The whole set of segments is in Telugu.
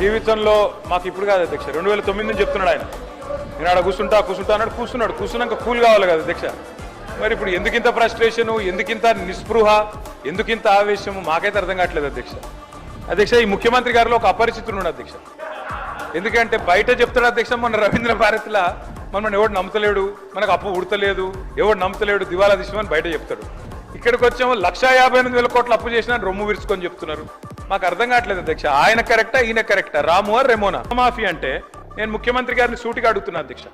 జీవితంలో మాకు ఇప్పుడు కాదు అధ్యక్ష. రెండు వేల తొమ్మిది నుంచి చెప్తున్నాడు ఆయన. నేను ఆడ కూర్చుంటా కూర్చుంటా అన్నాడు కూర్చున్నాడు కూర్చున్నాక కూల్ కావాలి కదా అధ్యక్ష. మరి ఇప్పుడు ఎందుకింత ఫ్రస్ట్రేషను ఎందుకింత నిస్పృహ ఎందుకింత ఆవేశము? మాకైతే అర్థం కావట్లేదు అధ్యక్ష. అధ్యక్ష ఈ ముఖ్యమంత్రి గారిలో ఒక అపరిచితుడు అధ్యక్ష. ఎందుకంటే బయట చెప్తాడు అధ్యక్ష మన రవీంద్ర భారతిలా మనం ఎవడు నమ్మతలేడు మనకు అప్పు ఉడతలేదు ఎవడు నమ్మతలేడు దివాలా దిశమని బయట చెప్తాడు. ఇక్కడికి వచ్చాము లక్ష యాభై ఎనిమిది వేల కోట్లు అప్పు చేసిన రొమ్ము విరుచుకొని చెప్తున్నారు. మాకు అర్థం కావట్లేదు అధ్యక్ష. ఆయన కరెక్టా ఈయన కరెక్టా రాము ఆర్ రెమోనా? మాఫీ అంటే నేను ముఖ్యమంత్రి గారిని సూటిగా అడుగుతున్నా అధ్యక్ష.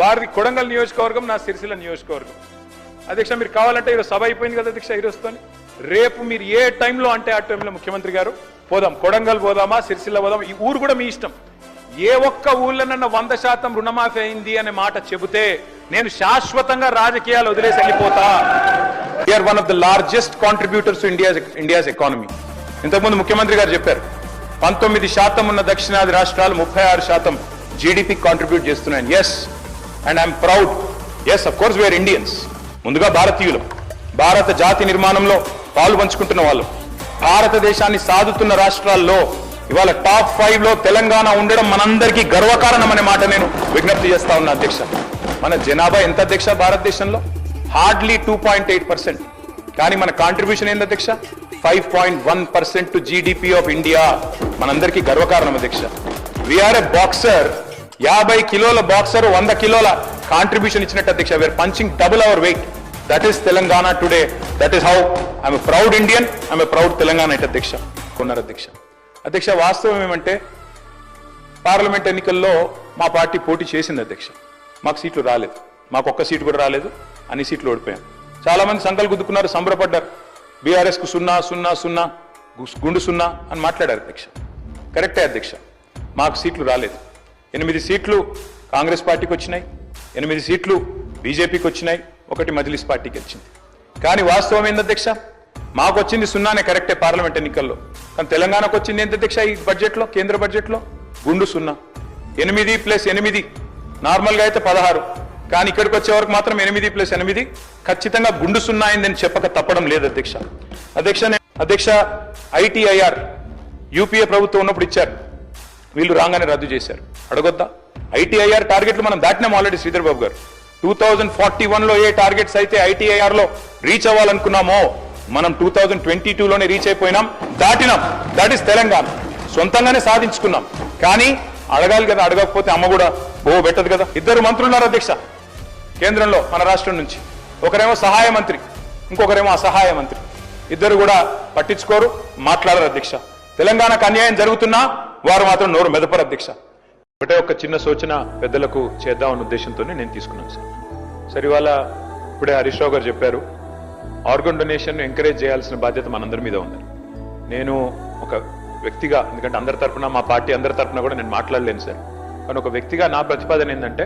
వారిది కొడంగల్ నియోజకవర్గం నా సిరిసిల్ల నియోజకవర్గం. అధ్యక్ష మీరు కావాలంటే ఈరోజు సభ అయిపోయింది కదా అధ్యక్ష ఈరోజుతో రేపు మీరు ఏ టైంలో అంటే ఆ టైంలో ముఖ్యమంత్రి గారు? పోదాం. కొడంగల్ పోదామా? సిరిసిల్ల పోదాం ఈ ఊరు కూడా మీ ఇష్టం. ఏ ఒక్క ఊళ్ళనన్న వంద శాతం రుణమాఫీ అయింది అనే మాట చెబితే నేను శాశ్వతంగా రాజకీయాలు వదిలేసి వెళ్ళిపోతా. Are one of the largest contributors India India's economy ఇంతకుముందు ముఖ్యమంత్రి గారు చెప్పారు పంతొమ్మిది శాతం ఉన్న దక్షిణాది రాష్ట్రాలు ముప్పై ఆరు శాతం జీడిపి కాంట్రిబ్యూట్ చేస్తున్నాయి yes and I'm proud yes of course we're Indians ముందుగా భారతీయులు. భారత జాతి నిర్మాణంలో పాలు పంచుకుంటున్న వాళ్ళు. భారతదేశాన్ని సాదుతున్న రాష్ట్రాల్లో ఇవాళ టాప్ ఫైవ్లో తెలంగాణ ఉండడం మనందరికీ గర్వకారణం అనే మాట నేను విజ్ఞప్తి చేస్తా ఉన్నా అధ్యక్ష. మన జనాభా ఎంత అధ్యక్ష భారతదేశంలో? Hardly two point eight percent కానీ మన కాంట్రిబ్యూషన్ ఏంది అధ్యక్ష? Five point one percent to GDP of India మనందరికీ గర్వకారణం అధ్యక్ష. వీఆర్ ఎ బాక్సర్ యాభై కిలోల బాక్సర్ వంద కిలోల కాంట్రిబ్యూషన్ ఇచ్చినట్టు అధ్యక్ష. We're punching double our weight that is Telangana today that is how I'm proud Indian I'm proud Telangana it అధ్యక్ష. కొన్నారు అధ్యక్ష. అధ్యక్ష వాస్తవం ఏమంటే పార్లమెంట్ ఎన్నికల్లో మా పార్టీ పోటీ చేసింది అధ్యక్ష. మాకు సీట్లు రాలేదు. మాకు ఒక్క సీటు కూడా రాలేదు. అన్ని సీట్లు ఓడిపోయాం. చాలా మంది సంకలు గుద్దుకున్నారు సంబరపడ్డారు. బీఆర్ఎస్కు సున్నా సున్నా సున్నా గుండు సున్నా అని మాట్లాడారు అధ్యక్ష. కరెక్టే అధ్యక్ష? మాకు సీట్లు రాలేదు. ఎనిమిది సీట్లు కాంగ్రెస్ పార్టీకి వచ్చినాయి. ఎనిమిది సీట్లు బీజేపీకి వచ్చినాయి. ఒకటి మజ్లిస్ పార్టీకి వచ్చింది. కానీ వాస్తవం ఏంది అధ్యక్ష? మాకు వచ్చింది సున్నానే కరెక్టే పార్లమెంట్ ఎన్నికల్లో. కానీ తెలంగాణకు వచ్చింది ఏంటి అధ్యక్ష ఈ బడ్జెట్లో కేంద్ర బడ్జెట్లో గుండు సున్నా. ఎనిమిది ప్లస్ ఎనిమిది. నార్మల్గా అయితే పదహారు. కానీ ఇక్కడికి వచ్చే వరకు మాత్రం ఎనిమిది ప్లస్ ఎనిమిది. ఖచ్చితంగా గుండు సున్నా చెప్పక తప్పడం లేదు అధ్యక్ష. అధ్యక్ష అధ్యక్ష ఐటీఐఆర్ యూపీఏ ప్రభుత్వం ఉన్నప్పుడు ఇచ్చారు. వీళ్ళు రాగానే రద్దు చేశారు. అడగొద్దా? ఐటీఐఆర్ టార్గెట్లు మనం దాటినాం ఆల్రెడీ శ్రీధర్ బాబు గారు. టూ థౌజండ్ ఫార్టీ వన్లో ఏ టార్గెట్స్ అయితే ఐటీఐఆర్లో రీచ్ అవ్వాలనుకున్నామో మనం టూ థౌజండ్ ట్వంటీ లోనే రీచ్ అయిపోయినాం దాటినాం. That is Telangana. సొంతంగానే సాధించుకున్నాం. కానీ అడగాలి కదా అడగకపోతే అమ్మ కూడా ఓ పెట్టదు కదా. ఇద్దరు మంత్రులు ఉన్నారు అధ్యక్ష కేంద్రంలో మన రాష్ట్రం నుంచి. ఒకరేమో సహాయ మంత్రి ఇంకొకరేమో అసహాయ మంత్రి. ఇద్దరు కూడా పట్టించుకోరు మాట్లాడరు అధ్యక్ష. తెలంగాణకు అన్యాయం జరుగుతున్నా వారు మాత్రం నోరు మెదపరు అధ్యక్ష. ఒకటే ఒక చిన్న సూచన పెద్దలకు చేద్దామన్న ఉద్దేశంతోనే నేను తీసుకున్నాను సార్. సరే ఇవాళ ఇప్పుడే హరీష్ రావు గారు చెప్పారు ఆర్గన్ డొనేషన్ ఎంకరేజ్ చేయాల్సిన బాధ్యత మనందరి మీద ఉంది. నేను ఒక వ్యక్తిగా ఎందుకంటే అందరి తరఫున మా పార్టీ అందరి తరఫున కూడా నేను మాట్లాడలేను సార్. కానీ ఒక వ్యక్తిగా నా ప్రతిపాదన ఏంటంటే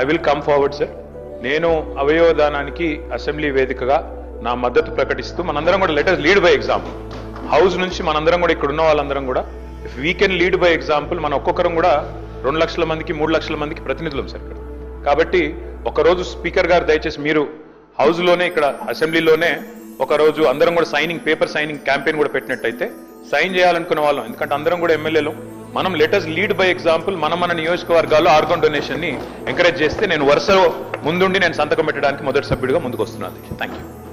I will come forward sir నేను అవయవదానానికి అసెంబ్లీ వేదికగా నా మద్దతు ప్రకటిస్తూ మనందరం కూడా letter lead by example house నుంచి మనందరం కూడా ఇక్కడ ఉన్న వాళ్ళందరం కూడా if we can lead by example మన ఒక్కొక్కరం కూడా రెండు లక్షల మందికి మూడు లక్షల మందికి ప్రతినిధులం సార్ ఇక్కడ. కాబట్టి ఒకరోజు స్పీకర్ గారు దయచేసి మీరు హౌస్లోనే ఇక్కడ అసెంబ్లీలోనే ఒకరోజు అందరం కూడా సైనింగ్ పేపర్ సైనింగ్ క్యాంపెయిన్ కూడా పెట్టినట్టయితే సైన్ చేయాలనుకున్న వాళ్ళం. ఎందుకంటే అందరం కూడా ఎమ్మెల్యేలు. మనం లెటర్స్ లీడ్ బై ఎగ్జాంపుల్ మన మన నియోజకవర్గాల్లో ఆర్గన్ డొనేషన్ని ఎంకరేజ్ చేస్తే నేను వరుసలో ముందుండి నేను సంతకం పెట్టడానికి మొదటి సభ్యుడిగా ముందుకు వస్తున్నాను థ్యాంక్ యూ